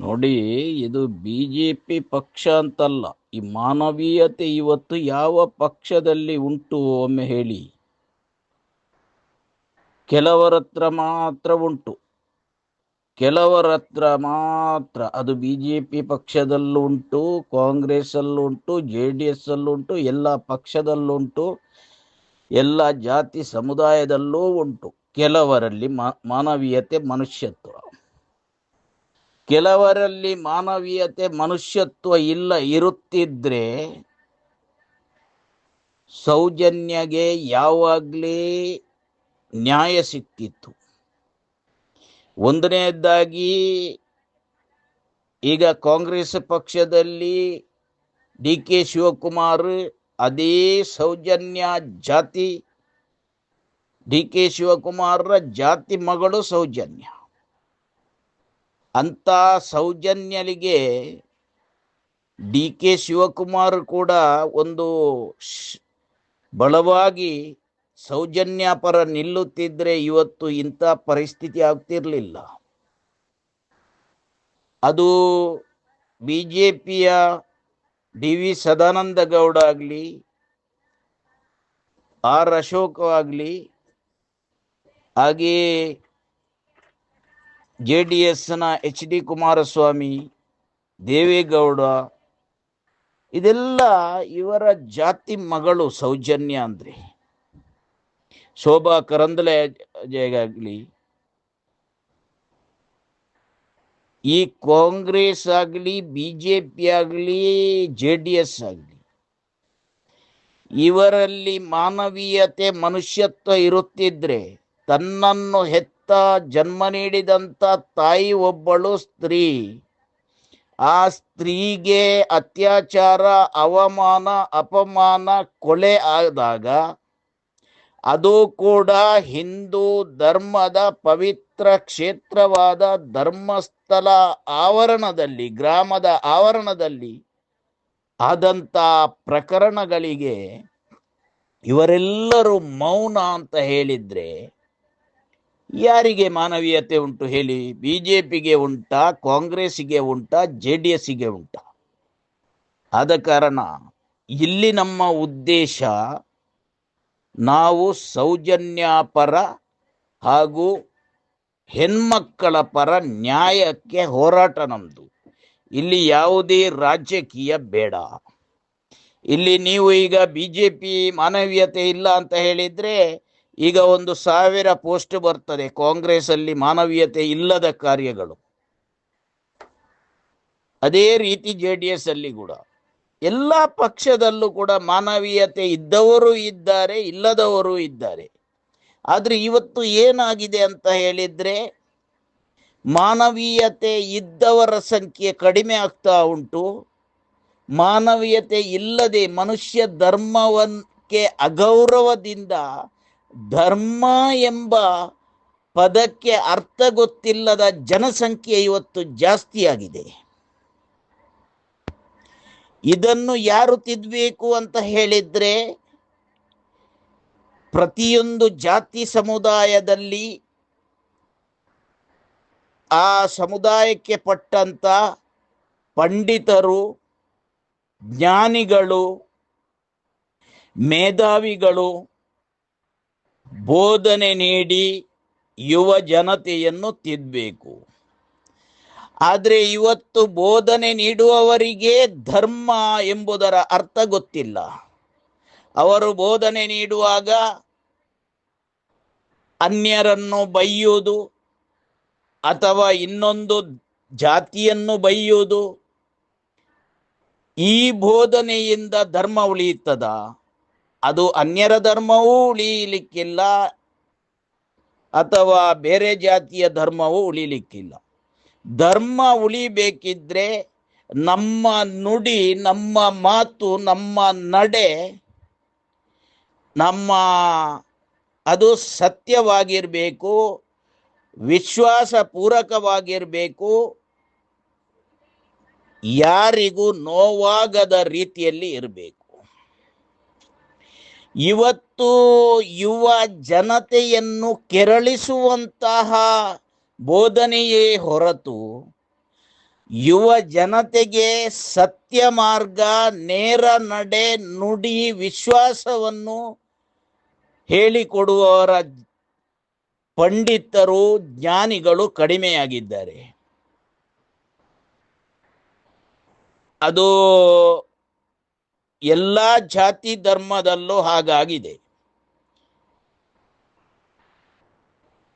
ನೋಡಿ, ಇದು B J P ಪಕ್ಷ ಅಂತಲ್ಲ. ಈ ಮಾನವೀಯತೆ ಇವತ್ತು ಯಾವ ಪಕ್ಷದಲ್ಲಿ ಉಂಟು ಒಮ್ಮೆ ಹೇಳಿ. ಕೆಲವರ ಹತ್ರ ಮಾತ್ರ ಉಂಟು. ಕೆಲವರ ಹತ್ರ ಮಾತ್ರ. ಅದು ಬಿ ಜೆ ಪಿ ಪಕ್ಷದಲ್ಲೂ ಉಂಟು ಕಾಂಗ್ರೆಸ್ ಉಂಟು, ಜೆ ಡಿ ಎಸ್ ಉಂಟು, ಎಲ್ಲ ಪಕ್ಷದಲ್ಲುಂಟು ಎಲ್ಲ ಜಾತಿ ಸಮುದಾಯದಲ್ಲೂ ಉಂಟು. ಕೆಲವರಲ್ಲಿ ಮಾನವೀಯತೆ ಮನುಷ್ಯತ್ವ. ಕೆಲವರಲ್ಲಿ ಮಾನವೀಯತೆ ಮನುಷ್ಯತ್ವ ಇಲ್ಲ ಇರುತ್ತಿದ್ರೆ ಸೌಜನ್ಯಗೆ ಯಾವಾಗಲೇ ನ್ಯಾಯ ಸಿಕ್ತಿತ್ತು ಒಂದನೆಯದ್ದಾಗಿ ಈಗ ಕಾಂಗ್ರೆಸ್ ಪಕ್ಷದಲ್ಲಿ ಡಿ ಕೆ ಶಿವಕುಮಾರ್ ಅದೇ ಸೌಜನ್ಯ ಜಾತಿ. ಡಿ ಕೆ ಶಿವಕುಮಾರರ ಜಾತಿ ಮಗಳು ಸೌಜನ್ಯ. ಅಂತ ಸೌಜನ್ಯಲಿಗೆ ಡಿ ಕೆ ಶಿವಕುಮಾರ್ ಕೂಡ ಒಂದು ಬಲವಾಗಿ ಸೌಜನ್ಯ ಪರ ನಿಲ್ಲುತ್ತಿದ್ದರೆ ಇವತ್ತು ಇಂಥ ಪರಿಸ್ಥಿತಿ ಆಗ್ತಿರಲಿಲ್ಲ. ಅದು ಬಿ ಜೆ ಪಿಯ ಡಿ ವಿ ಸದಾನಂದ ಗೌಡ ಆಗಲಿ, ಆರ್ ಅಶೋಕ ಆಗಲಿ, ಹಾಗೆಯೇ ಜೆ ಡಿ ಎಸ್ನ ಎಚ್ ಡಿ ಕುಮಾರಸ್ವಾಮಿ, ದೇವೇಗೌಡ, ಇದೆಲ್ಲ ಇವರ ಜಾತಿ ಮಗಳು ಸೌಜನ್ಯ ಅಂದರೆ. ಶೋಭಾ ಕರಂದಲೆ ಆಗಲಿ ಈ ಕಾಂಗ್ರೆಸ್ ಆಗಲಿ, ಬಿ ಜೆ ಪಿ ಆಗಲಿ, ಜೆ ಡಿ ಎಸ್ ಆಗಲಿ, ಇವರಲ್ಲಿ ಮಾನವೀಯತೆ, ಮನುಷ್ಯತ್ವ ಇರುತ್ತಿದ್ರೆ ತನ್ನನ್ನು ಹೆತ್ತ ಜನ್ಮ ನೀಡಿದಂಥ ತಾಯಿ ಒಬ್ಬಳು ಸ್ತ್ರೀ. ಆ ಸ್ತ್ರೀಗೆ ಅತ್ಯಾಚಾರ, ಅವಮಾನ, ಅಪಮಾನ ಕೊಲೆ ಆದಾಗ ಅದು ಕೂಡ ಹಿಂದೂ ಧರ್ಮದ ಪವಿತ್ರ ಕ್ಷೇತ್ರವಾದ ಧರ್ಮಸ್ಥಳ ಆವರಣದಲ್ಲಿ, ಗ್ರಾಮದ ಆವರಣದಲ್ಲಿ ಆದಂಥ ಪ್ರಕರಣಗಳಿಗೆ ಇವರೆಲ್ಲರೂ ಮೌನ ಅಂತ ಹೇಳಿದ್ರೆ ಯಾರಿಗೆ ಮಾನವೀಯತೆ ಉಂಟು ಹೇಳಿ? ಬಿ ಜೆ ಪಿಗೆ ಉಂಟಾ, ಕಾಂಗ್ರೆಸ್ಸಿಗೆ ಉಂಟಾ ಜೆ ಡಿ ಎಸ್ಸಿಗೆ ಉಂಟಾ? ಆದ ಕಾರಣ ಇಲ್ಲಿ ನಮ್ಮ ಉದ್ದೇಶ ನಾವು ಸೌಜನ್ಯಾಪರ ಹಾಗೂ ಹೆಣ್ಮಕ್ಕಳ ಪರ ನ್ಯಾಯಕ್ಕೆ ಹೋರಾಟ ನಮ್ಮದು ಇಲ್ಲಿ ಯಾವುದೇ ರಾಜಕೀಯ ಬೇಡ. ಇಲ್ಲಿ ನೀವು ಈಗ ಬಿ ಜೆ ಪಿ ಮಾನವೀಯತೆ ಇಲ್ಲ ಅಂತ ಹೇಳಿದ್ರೆ ಈಗ ಒಂದು ಸಾವಿರ ಪೋಸ್ಟ್ ಬರ್ತದೆ. ಕಾಂಗ್ರೆಸ್ ಅಲ್ಲಿ ಮಾನವೀಯತೆ ಇಲ್ಲದ ಕಾರ್ಯಗಳು. ಅದೇ ರೀತಿ ಜೆ ಡಿ ಎಸ್ ಅಲ್ಲಿ ಕೂಡ. ಎಲ್ಲ ಪಕ್ಷದಲ್ಲೂ ಕೂಡ ಮಾನವೀಯತೆ ಇದ್ದವರು ಇದ್ದಾರೆ, ಇಲ್ಲದವರು ಇದ್ದಾರೆ. ಆದರೆ ಇವತ್ತು ಏನಾಗಿದೆ ಅಂತ ಹೇಳಿದ್ರೆ, ಮಾನವೀಯತೆ ಇದ್ದವರ ಸಂಖ್ಯೆ ಕಡಿಮೆ ಆಗ್ತಾ ಉಂಟು. ಮಾನವೀಯತೆ ಇಲ್ಲದೆ ಮನುಷ್ಯ ಧರ್ಮವನ್ಕೆ ಅಗೌರವದಿಂದ ಧರ್ಮ ಎಂಬ ಪದಕ್ಕೆ ಅರ್ಥ ಗೊತ್ತಿಲ್ಲದ ಜನಸಂಖ್ಯೆ ಇವತ್ತು ಜಾಸ್ತಿಯಾಗಿದೆ. ಇದನ್ನು ಯಾರು ತಿದ್ದಬೇಕು ಅಂತ ಹೇಳಿದ್ರೆ, ಪ್ರತಿಯೊಂದು ಜಾತಿ ಸಮುದಾಯದಲ್ಲಿ ಆ ಸಮುದಾಯಕ್ಕೆ ಪಟ್ಟಂತ ಪಂಡಿತರು, ಜ್ಞಾನಿಗಳು, ಮೇಧಾವಿಗಳು ಬೋಧನೆ ನೀಡಿ ಯುವ ಜನತೆಯನ್ನು ತಿದ್ದಬೇಕು ಆದರೆ ಇವತ್ತು ಬೋಧನೆ ನೀಡುವವರಿಗೆ ಧರ್ಮ ಎಂಬುದರ ಅರ್ಥ ಗೊತ್ತಿಲ್ಲ. ಅವರು ಬೋಧನೆ ನೀಡುವಾಗ ಅನ್ಯರನ್ನು ಬೈಯುವುದು ಅಥವಾ ಇನ್ನೊಂದು ಜಾತಿಯನ್ನು ಬೈಯುವುದು ಈ ಬೋಧನೆಯಿಂದ ಧರ್ಮ ಉಳಿಯುತ್ತದ? ಅದು ಅನ್ಯರ ಧರ್ಮವೂ ಉಳಿಯಲಿಕ್ಕಿಲ್ಲ ಅಥವಾ ಬೇರೆ ಜಾತಿಯ ಧರ್ಮವೂ ಉಳಿಲಿಕ್ಕಿಲ್ಲ. ಧರ್ಮ ಉಳಿಬೇಕಿದ್ರೆ ನಮ್ಮ ನುಡಿ, ನಮ್ಮ ಮಾತು, ನಮ್ಮ ನಡೆ, ನಮ್ಮ ಅದು ಸತ್ಯವಾಗಿರಬೇಕು ವಿಶ್ವಾಸ ಪೂರಕವಾಗಿರಬೇಕು ಯಾರಿಗೂ ನೋವಾಗದ ರೀತಿಯಲ್ಲಿ ಇರಬೇಕು. ಇವತ್ತು ಯುವ ಜನತೆಯನ್ನು ಕೆರಳಿಸುವಂತಹ ಬೋಧನೆಯೇ ಹೊರತು ಯುವ ಜನತೆಗೆ ಸತ್ಯ ಮಾರ್ಗ, ನೇರ ನಡೆ, ನುಡಿ ವಿಶ್ವಾಸವನ್ನು ಹೇಳಿಕೊಡುವವರ ಪಂಡಿತರು, ಜ್ಞಾನಿಗಳು ಕಡಿಮೆಯಾಗಿದ್ದಾರೆ. ಅದು ಎಲ್ಲ ಜಾತಿ ಧರ್ಮದಲ್ಲೂ ಹಾಗಾಗಿದೆ.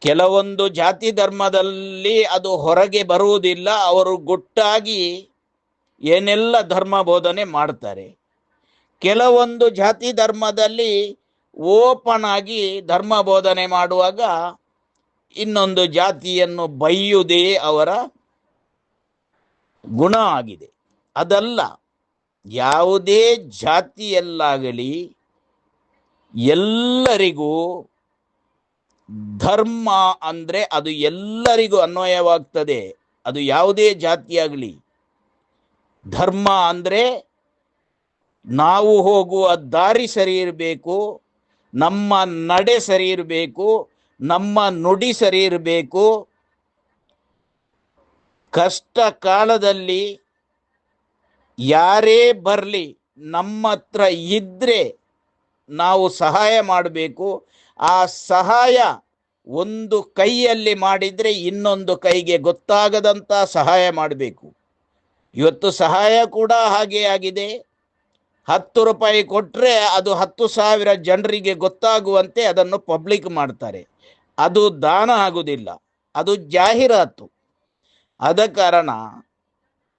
ಕೆಲವೊಂದು ಜಾತಿ ಧರ್ಮದಲ್ಲಿ ಅದು ಹೊರಗೆ ಬರುವುದಿಲ್ಲ, ಅವರು ಗುಟ್ಟಾಗಿ ಏನೆಲ್ಲ ಧರ್ಮ ಬೋಧನೆ ಮಾಡ್ತಾರೆ. ಕೆಲವೊಂದು ಜಾತಿ ಧರ್ಮದಲ್ಲಿ ಓಪನ್ ಆಗಿ ಧರ್ಮ ಬೋಧನೆ ಮಾಡುವಾಗ ಇನ್ನೊಂದು ಜಾತಿಯನ್ನು ಬೈಯುವುದೇ ಅವರ ಗುಣ ಆಗಿದೆ. ಅದಲ್ಲ. ಯಾವುದೇ ಜಾತಿಯಲ್ಲಾಗಲಿ ಎಲ್ಲರಿಗೂ ಧರ್ಮ ಅಂದ್ರೆ ಅದು ಎಲ್ಲರಿಗೂ ಅನ್ವಯವಾಗ್ತದೆ. ಅದು ಯಾವುದೇ ಜಾತಿಯಾಗಲಿ. ಧರ್ಮ ಅಂದ್ರೆ ನಾವು ಹೋಗುವ ದಾರಿ ಸರಿ ಇರಬೇಕು, ನಮ್ಮ ನಡೆ ಸರಿ ಇರಬೇಕು, ನಮ್ಮ ನುಡಿ ಸರಿ ಇರಬೇಕು. ಕಷ್ಟ ಕಾಲದಲ್ಲಿ ಯಾರೇ ಬರಲಿ ನಮ್ಮ ಹತ್ರ ಇದ್ರೆ ನಾವು ಸಹಾಯ ಮಾಡಬೇಕು. ಆ ಸಹಾಯ ಒಂದು ಕೈಯಲ್ಲಿ ಮಾಡಿದರೆ ಇನ್ನೊಂದು ಕೈಗೆ ಗೊತ್ತಾಗದಂಥ ಸಹಾಯ ಮಾಡಬೇಕು. ಇವತ್ತು ಸಹಾಯ ಕೂಡ ಹಾಗೆ ಆಗಿದೆ. ಹತ್ತು ರೂಪಾಯಿ ಕೊಟ್ಟರೆ ಅದು ಹತ್ತು ಸಾವಿರ ಜನರಿಗೆ ಗೊತ್ತಾಗುವಂತೆ ಅದನ್ನು ಪಬ್ಲಿಕ್ ಮಾಡ್ತಾರೆ. ಅದು ದಾನ ಆಗುವುದಿಲ್ಲ ಅದು ಜಾಹೀರಾತು. ಆದ ಕಾರಣ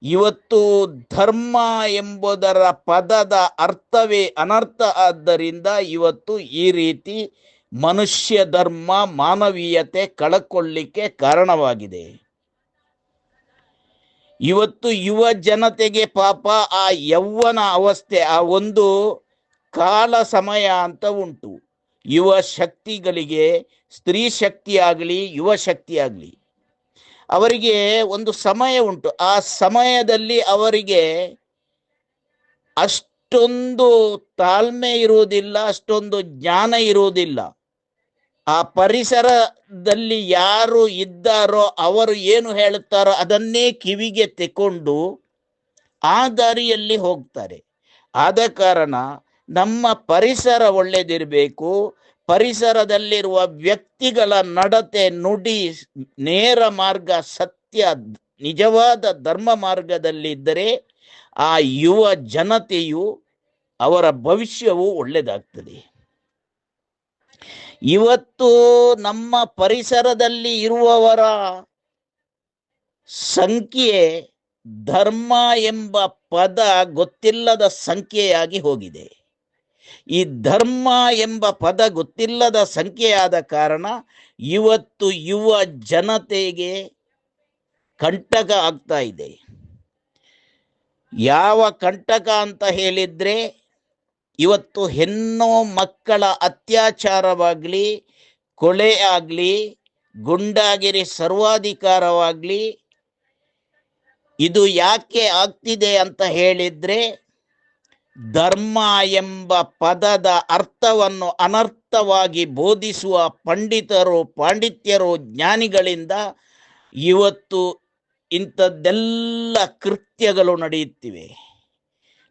ಇವತ್ತು ಧರ್ಮ ಎಂಬುದರ ಪದದ ಅರ್ಥವೇ ಅನರ್ಥ. ಆದ್ದರಿಂದ ಇವತ್ತು ಈ ರೀತಿ ಮನುಷ್ಯ ಧರ್ಮ ಮಾನವೀಯತೆ ಕಳಕೊಳ್ಳಿಕ್ಕೆ ಕಾರಣವಾಗಿದೆ. ಇವತ್ತು ಯುವ ಜನತೆಗೆ ಪಾಪ ಆ ಯೌವನ ಅವಸ್ಥೆ, ಆ ಒಂದು ಕಾಲ ಸಮಯ ಅಂತ ಉಂಟು. ಯುವ ಶಕ್ತಿಗಳಿಗೆ, ಸ್ತ್ರೀ ಶಕ್ತಿಯಾಗಲಿ, ಯುವ ಶಕ್ತಿ ಆಗಲಿ ಅವರಿಗೆ ಒಂದು ಸಮಯ ಉಂಟು. ಆ ಸಮಯದಲ್ಲಿ ಅವರಿಗೆ ಅಷ್ಟೊಂದು ತಾಳ್ಮೆ ಇರುವುದಿಲ್ಲ, ಅಷ್ಟೊಂದು ಜ್ಞಾನ ಇರುವುದಿಲ್ಲ. ಆ ಪರಿಸರದಲ್ಲಿ ಯಾರು ಇದ್ದಾರೋ ಅವರು ಏನು ಹೇಳುತ್ತಾರೋ ಅದನ್ನೇ ಕಿವಿಗೆ ತೆಕೊಂಡು ಆ ದಾರಿಯಲ್ಲಿ ಹೋಗ್ತಾರೆ. ಆದ ಕಾರಣ ನಮ್ಮ ಪರಿಸರ ಒಳ್ಳೆದಿರಬೇಕು ಪರಿಸರದಲ್ಲಿರುವ ವ್ಯಕ್ತಿಗಳ ನಡತೆ ನುಡಿ ನೇರ ಮಾರ್ಗ ಸತ್ಯ ನಿಜವಾದ ಧರ್ಮ ಮಾರ್ಗದಲ್ಲಿದ್ದರೆ ಆ ಯುವ ಜನತೆಯು ಅವರ ಭವಿಷ್ಯವು ಒಳ್ಳೆಯದಾಗ್ತದೆ. ಇವತ್ತು ನಮ್ಮ ಪರಿಸರದಲ್ಲಿ ಇರುವವರ ಸಂಖ್ಯೆ ಧರ್ಮ ಎಂಬ ಪದ ಗೊತ್ತಿಲ್ಲದ ಸಂಖ್ಯೆಯಾಗಿ ಹೋಗಿದೆ. ಈ ಧರ್ಮ ಎಂಬ ಪದ ಗೊತ್ತಿಲ್ಲದ ಸಂಖ್ಯೆಯಾದ ಕಾರಣ ಇವತ್ತು ಯುವ ಜನತೆಗೆ ಕಂಟಕ ಆಗ್ತಾ ಇದೆ. ಯಾವ ಕಂಟಕ ಅಂತ ಹೇಳಿದ್ರೆ ಇವತ್ತು ಹೆಣ್ಣು ಮಕ್ಕಳ ಅತ್ಯಾಚಾರವಾಗಲಿ ಕೊಳೆ ಆಗಲಿ, ಗುಂಡಾಗಿರಿ ಸರ್ವಾಧಿಕಾರವಾಗಲಿ, ಇದು ಯಾಕೆ ಆಗ್ತಿದೆ ಅಂತ ಹೇಳಿದ್ರೆ ಧರ್ಮ ಎಂಬ ಪದದ ಅರ್ಥವನ್ನು ಅನರ್ಥವಾಗಿ ಬೋಧಿಸುವ ಪಂಡಿತರು, ಪಾಂಡಿತ್ಯರು, ಜ್ಞಾನಿಗಳಿಂದ ಇವತ್ತು ಇಂಥದ್ದೆಲ್ಲ ಕೃತ್ಯಗಳು ನಡೆಯುತ್ತಿವೆ.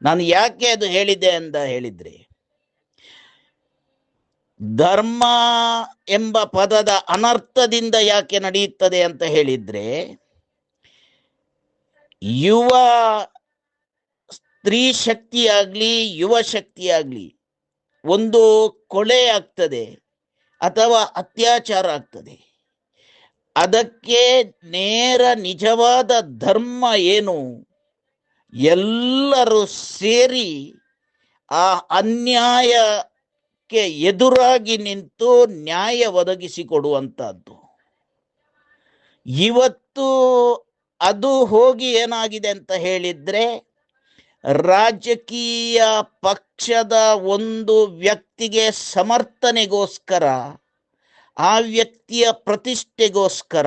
ನಾನು ಯಾಕೆ ಅದು ಹೇಳಿದೆ ಅಂತ ಹೇಳಿದ್ರೆ, ಧರ್ಮ ಎಂಬ ಪದದ ಅನರ್ಥದಿಂದ ಯಾಕೆ ನಡೆಯುತ್ತದೆ ಅಂತ ಹೇಳಿದ್ರೆ, ಯುವ ಸ್ತ್ರೀ ಶಕ್ತಿಯಾಗ್ಲಿ ಯುವ ಶಕ್ತಿಯಾಗ್ಲಿ ಒಂದು ಕೊಳೆ ಆಗ್ತದೆ ಅಥವಾ ಅತ್ಯಾಚಾರ ಆಗ್ತದೆ. ಅದಕ್ಕೆ ನೇರ ನಿಜವಾದ ಧರ್ಮ ಏನು? ಎಲ್ಲರೂ ಸೇರಿ ಆ ಅನ್ಯಾಯಕ್ಕೆ ಎದುರಾಗಿ ನಿಂತು ನ್ಯಾಯ ಒದಗಿಸಿಕೊಡುವಂಥದ್ದು ಇವತ್ತು ಅದು ಹೋಗಿ ಏನಾಗಿದೆ ಅಂತ ಹೇಳಿದ್ರೆ ರಾಜಕೀಯ ಪಕ್ಷದ ಒಂದು ವ್ಯಕ್ತಿಗೆ ಸಮರ್ಥನೆಗೋಸ್ಕರ, ಆ ವ್ಯಕ್ತಿಯ ಪ್ರತಿಷ್ಠೆಗೋಸ್ಕರ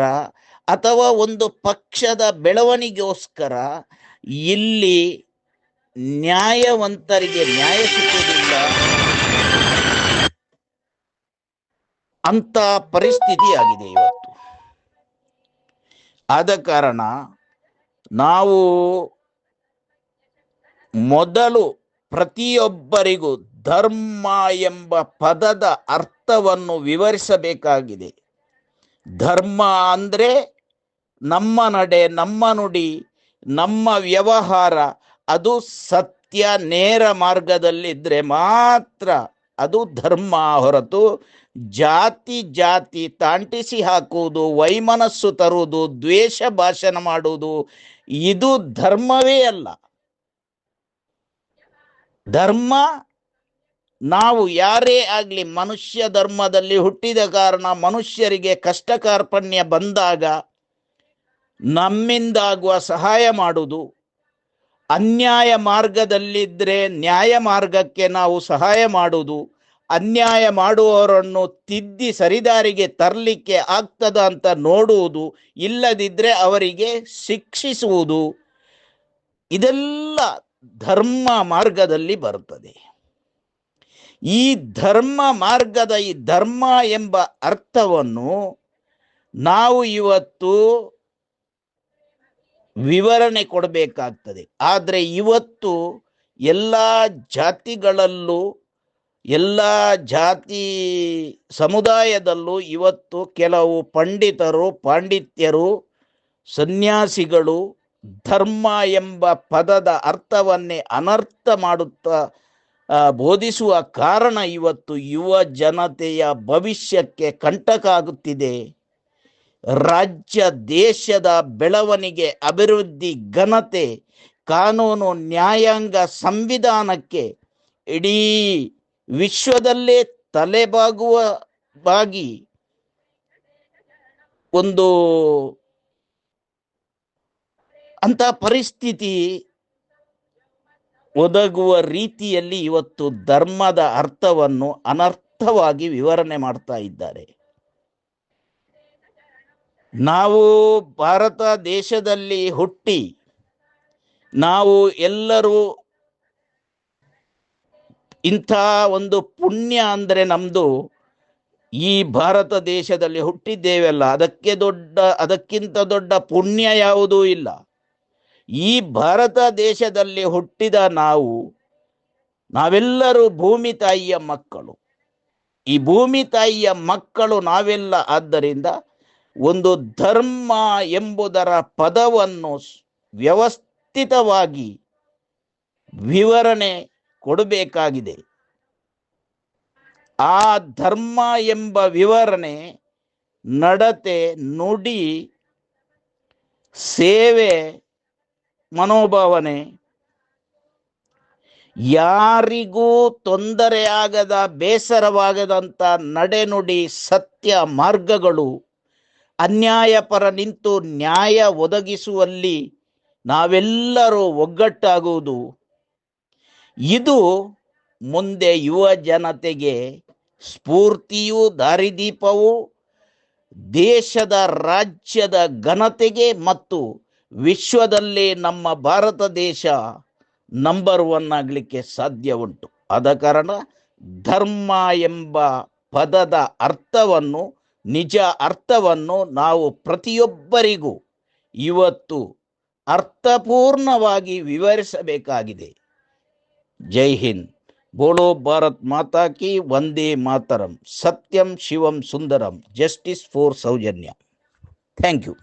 ಅಥವಾ ಒಂದು ಪಕ್ಷದ ಬೆಳವಣಿಗೆಗೋಸ್ಕರ ಇಲ್ಲಿ ನ್ಯಾಯವಂತರಿಗೆ ನ್ಯಾಯ ಸಿಕ್ಕುವುದಿಲ್ಲ. ಅಂತ ಪರಿಸ್ಥಿತಿ ಆಗಿದೆ ಇವತ್ತು. ಆದ ಕಾರಣ ನಾವು ಮೊದಲು ಪ್ರತಿಯೊಬ್ಬರಿಗೂ ಧರ್ಮ ಎಂಬ ಪದದ ಅರ್ಥವನ್ನು ವಿವರಿಸಬೇಕಾಗಿದೆ. ಧರ್ಮ ಅಂದರೆ ನಮ್ಮ ನಡೆ, ನಮ್ಮ ನುಡಿ, ನಮ್ಮ ವ್ಯವಹಾರ, ಅದು ಸತ್ಯ, ನೇರ ಮಾರ್ಗದಲ್ಲಿದ್ದರೆ ಮಾತ್ರ ಅದು ಧರ್ಮ ಹೊರತು ಜಾತಿ ಜಾತಿ ತಾಂಟಿಸಿ ಹಾಕುವುದು, ವೈಮನಸ್ಸು ತರುವುದು, ದ್ವೇಷ ಭಾಷಣ ಮಾಡುವುದು, ಇದು ಧರ್ಮವೇ ಅಲ್ಲ. ಧರ್ಮ, ನಾವು ಯಾರೇ ಆಗಲಿ ಮನುಷ್ಯ ಧರ್ಮದಲ್ಲಿ ಹುಟ್ಟಿದ ಕಾರಣ ಮನುಷ್ಯರಿಗೆ ಕಷ್ಟ ಕಾರ್ಪಣ್ಯ ಬಂದಾಗ ನಮ್ಮಿಂದಾಗುವ ಸಹಾಯ ಮಾಡುವುದು. ಅನ್ಯಾಯ ಮಾರ್ಗದಲ್ಲಿದ್ದರೆ ನ್ಯಾಯ ಮಾರ್ಗಕ್ಕೆ ನಾವು ಸಹಾಯ ಮಾಡುವುದು. ಅನ್ಯಾಯ ಮಾಡುವವರನ್ನು ತಿದ್ದಿ ಸರಿದಾರಿಗೆ ತರಲಿಕ್ಕೆ ಆಗ್ತದ ಅಂತ ನೋಡುವುದು. ಇಲ್ಲದಿದ್ದರೆ ಅವರಿಗೆ ಶಿಕ್ಷಿಸುವುದು. ಇದೆಲ್ಲ ಧರ್ಮ ಮಾರ್ಗದಲ್ಲಿ ಬರುತ್ತದೆ. ಈ ಧರ್ಮ ಮಾರ್ಗದ ಈ ಧರ್ಮ ಎಂಬ ಅರ್ಥವನ್ನು ನಾವು ಇವತ್ತು ವಿವರಣೆ ಕೊಡಬೇಕಾಗ್ತದೆ. ಆದರೆ ಇವತ್ತು ಎಲ್ಲ ಜಾತಿಗಳಲ್ಲೂ, ಎಲ್ಲ ಜಾತಿ ಸಮುದಾಯದಲ್ಲೂ ಇವತ್ತು ಕೆಲವು ಪಂಡಿತರು, ಪಾಂಡಿತ್ಯರು, ಸನ್ಯಾಸಿಗಳು ಧರ್ಮ ಎಂಬ ಪದದ ಅರ್ಥವನ್ನೇ ಅನರ್ಥ ಮಾಡುತ್ತಾ ಬೋಧಿಸುವ ಕಾರಣ ಇವತ್ತು ಯುವ ಜನತೆಯ ಭವಿಷ್ಯಕ್ಕೆ ಕಂಟಕ ಆಗುತ್ತಿದೆ ರಾಜ್ಯ, ದೇಶದ ಬೆಳವಣಿಗೆ, ಅಭಿವೃದ್ಧಿ, ಘನತೆ, ಕಾನೂನು, ನ್ಯಾಯಾಂಗ ಸಂವಿಧಾನಕ್ಕೆ ಇಡೀ ವಿಶ್ವದಲ್ಲೇ ತಲೆಬಾಗುವ ಬಾಗಿ ಒಂದು ಅಂತ ಪರಿಸ್ಥಿತಿ ಒದಗುವ ರೀತಿಯಲ್ಲಿ ಇವತ್ತು ಧರ್ಮದ ಅರ್ಥವನ್ನು ಅನರ್ಥವಾಗಿ ವಿವರಣೆ ಮಾಡ್ತಾ ಇದ್ದಾರೆ. ನಾವು ಭಾರತ ದೇಶದಲ್ಲಿ ಹುಟ್ಟಿ ನಾವು ಎಲ್ಲರೂ ಇಂಥ ಒಂದು ಪುಣ್ಯ ಅಂದರೆ ನಮ್ಮದು ಈ ಭಾರತ ದೇಶದಲ್ಲಿ ಹುಟ್ಟಿದ್ದೇವಲ್ಲ, ಅದಕ್ಕೆ ದೊಡ್ಡ, ಅದಕ್ಕಿಂತ ದೊಡ್ಡ ಪುಣ್ಯ ಯಾವುದೂ ಇಲ್ಲ. ಈ ಭಾರತ ದೇಶದಲ್ಲಿ ಹುಟ್ಟಿದ ನಾವು, ನಾವೆಲ್ಲರೂ ಭೂಮಿ ತಾಯಿಯ ಮಕ್ಕಳು. ಈ ಭೂಮಿ ತಾಯಿಯ ಮಕ್ಕಳು ನಾವೆಲ್ಲ, ಆದ್ದರಿಂದ ಒಂದು ಧರ್ಮ ಎಂಬುದರ ಪದವನ್ನು ವ್ಯವಸ್ಥಿತವಾಗಿ ವಿವರಣೆ ಕೊಡಬೇಕಾಗಿದೆ. ಆ ಧರ್ಮ ಎಂಬ ವಿವರಣೆ ನಡತೆ ನುಡಿ ಸೇವೆ ಮನೋಭಾವನೆ. ಯಾರಿಗೂ ತೊಂದರೆಯಾಗದ ಬೇಸರವಾಗದಂಥ ನಡೆನುಡಿ ಸತ್ಯ ಮಾರ್ಗಗಳು ಅನ್ಯಾಯ ಪರ ನಿಂತು ನ್ಯಾಯ ಒದಗಿಸುವಲ್ಲಿ ನಾವೆಲ್ಲರೂ ಒಗ್ಗಟ್ಟಾಗುವುದು. ಇದು ಮುಂದೆ ಯುವ ಜನತೆಗೆ ಸ್ಫೂರ್ತಿಯೂ ದಾರಿದೀಪವು ದೇಶದ ರಾಜ್ಯದ ಘನತೆಗೆ ಮತ್ತು ವಿಶ್ವದಲ್ಲಿ ನಮ್ಮ ಭಾರತ ದೇಶ ನಂಬರ್ ಒನ್ ಆಗಲಿಕ್ಕೆ ಸಾಧ್ಯ ಉಂಟು. ಆದ ಕಾರಣ ಧರ್ಮ ಎಂಬ ಪದದ ಅರ್ಥವನ್ನು, ನಿಜ ಅರ್ಥವನ್ನು ನಾವು ಪ್ರತಿಯೊಬ್ಬರಿಗೂ ಇವತ್ತು ಅರ್ಥಪೂರ್ಣವಾಗಿ ವಿವರಿಸಬೇಕಾಗಿದೆ. ಜೈ ಹಿಂದ್. ಬೋಲೋ ಭಾರತ್ ಮಾತಾ ಕಿ ವಂದೇ ಮಾತರಂ. ಸತ್ಯಂ ಶಿವಂ ಸುಂದರಂ. Justice for Soujanya. Thank you.